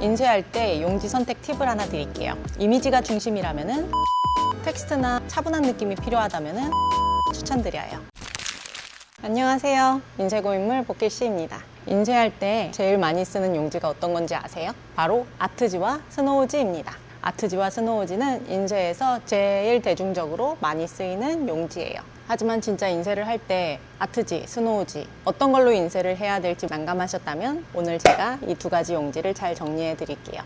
인쇄할 때 용지 선택 팁을 하나 드릴게요. 이미지가 중심이라면은 텍스트나 차분한 느낌이 필요하다면은 추천드려요. 안녕하세요. 인쇄고인물 복길 씨입니다. 인쇄할 때 제일 많이 쓰는 용지가 어떤 건지 아세요? 바로 아트지와 스노우지입니다. 아트지와 스노우지는 인쇄에서 제일 대중적으로 많이 쓰이는 용지예요. 하지만 진짜 인쇄를 할 때 아트지, 스노우지 어떤 걸로 인쇄를 해야 될지 난감하셨다면 오늘 제가 이 두 가지 용지를 잘 정리해 드릴게요.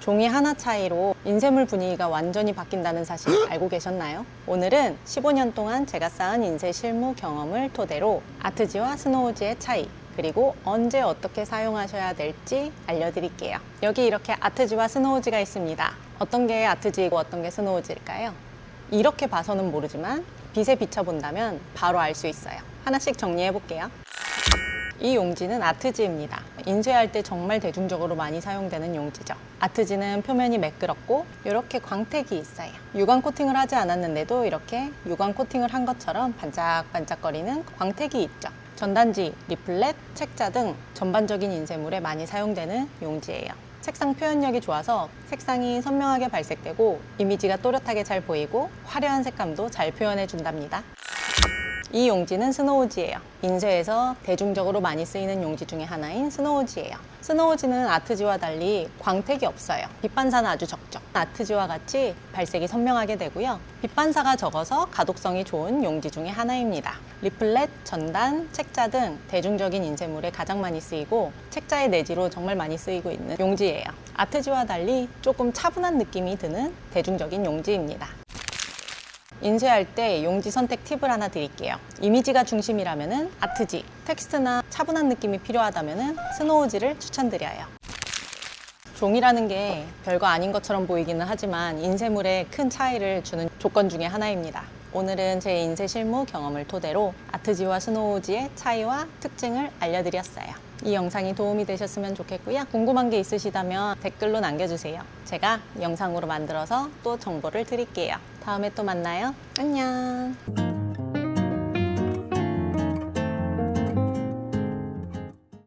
종이 하나 차이로 인쇄물 분위기가 완전히 바뀐다는 사실 알고 계셨나요? 오늘은 15년 동안 제가 쌓은 인쇄 실무 경험을 토대로 아트지와 스노우지의 차이, 그리고 언제 어떻게 사용하셔야 될지 알려드릴게요. 여기 이렇게 아트지와 스노우지가 있습니다. 어떤 게 아트지이고 어떤 게 스노우지일까요? 이렇게 봐서는 모르지만 빛에 비춰본다면 바로 알 수 있어요. 하나씩 정리해 볼게요. 이 용지는 아트지입니다. 인쇄할 때 정말 대중적으로 많이 사용되는 용지죠. 아트지는 표면이 매끄럽고 이렇게 광택이 있어요. 유광 코팅을 하지 않았는데도 이렇게 유광 코팅을 한 것처럼 반짝반짝거리는 광택이 있죠. 전단지, 리플렛, 책자 등 전반적인 인쇄물에 많이 사용되는 용지예요. 색상 표현력이 좋아서 색상이 선명하게 발색되고 이미지가 또렷하게 잘 보이고 화려한 색감도 잘 표현해 준답니다. 이 용지는 스노우지예요. 인쇄에서 대중적으로 많이 쓰이는 용지 중에 하나인 스노우지예요. 스노우지는 아트지와 달리 광택이 없어요. 빛 반사는 아주 적죠. 아트지와 같이 발색이 선명하게 되고요. 빛 반사가 적어서 가독성이 좋은 용지 중에 하나입니다. 리플렛, 전단, 책자 등 대중적인 인쇄물에 가장 많이 쓰이고 책자의 내지로 정말 많이 쓰이고 있는 용지예요. 아트지와 달리 조금 차분한 느낌이 드는 대중적인 용지입니다. 인쇄할 때 용지 선택 팁을 하나 드릴게요. 이미지가 중심이라면은 아트지, 텍스트나 차분한 느낌이 필요하다면은 스노우지를 추천드려요. 종이라는 게 별거 아닌 것처럼 보이기는 하지만 인쇄물에 큰 차이를 주는 조건 중에 하나입니다. 오늘은 제 인쇄 실무 경험을 토대로 아트지와 스노우지의 차이와 특징을 알려드렸어요. 이 영상이 도움이 되셨으면 좋겠고요. 궁금한 게 있으시다면 댓글로 남겨주세요. 제가 영상으로 만들어서 또 정보를 드릴게요. 다음에 또 만나요. 안녕.